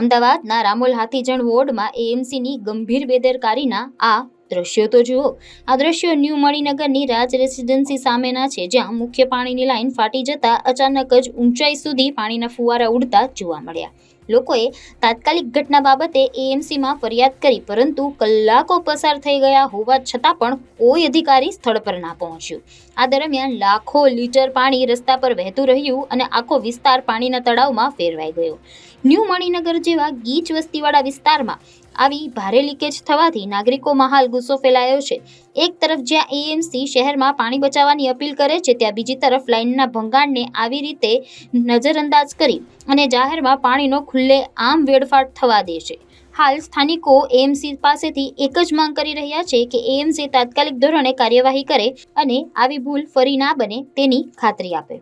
અમદાવાદના રામોલ હાથીજણ વોર્ડમાં એએમસીની ગંભીર બેદરકારીના આ દ્રશ્યો તો જુઓ. આ દ્રશ્યો ન્યૂ મણિનગરની રાજ રેસિડેન્સી સામેના છે, જ્યાં મુખ્ય પાણીની લાઈન ફાટી જતા અચાનક જ ઊંચાઈ સુધી પાણીના ફુવારા ઉડતા જોવા મળ્યા. લોકોએ તાત્કાલિક ઘટના બાબતે એએમસીમાં ફરિયાદ કરી, પરંતુ કલાકો પસાર થઈ ગયા હોવા છતાં પણ કોઈ અધિકારી સ્થળ પર ના પહોંચ્યું. આ દરમિયાન લાખો લીટર પાણી રસ્તા પર વહેતું રહ્યું અને આખો વિસ્તાર પાણીના તળાવમાં ફેરવાઈ ગયો. ન્યૂ મણિનગર જેવા ગીચ વસ્તીવાળા વિસ્તારમાં આવી ભારે લીકેજ થવાથી નાગરિકોમાં હાલ ગુસ્સો ફેલાયો છે. એક તરફ જ્યાં એએમસી શહેરમાં પાણી બચાવવાની અપીલ કરે છે, ત્યાં બીજી તરફ લાઇનના ભંગાણને આવી રીતે નજરઅંદાજ કરી અને જાહેરમાં પાણીનો ખુલ્લે આમ વેડફાટ થવા દે છે. હાલ સ્થાનિકો એએમસી પાસેથી એક જ માંગ કરી રહ્યા છે કે એએમસી તાત્કાલિક ધોરણે કાર્યવાહી કરે અને આવી ભૂલ ફરી ના બને તેની ખાતરી આપે.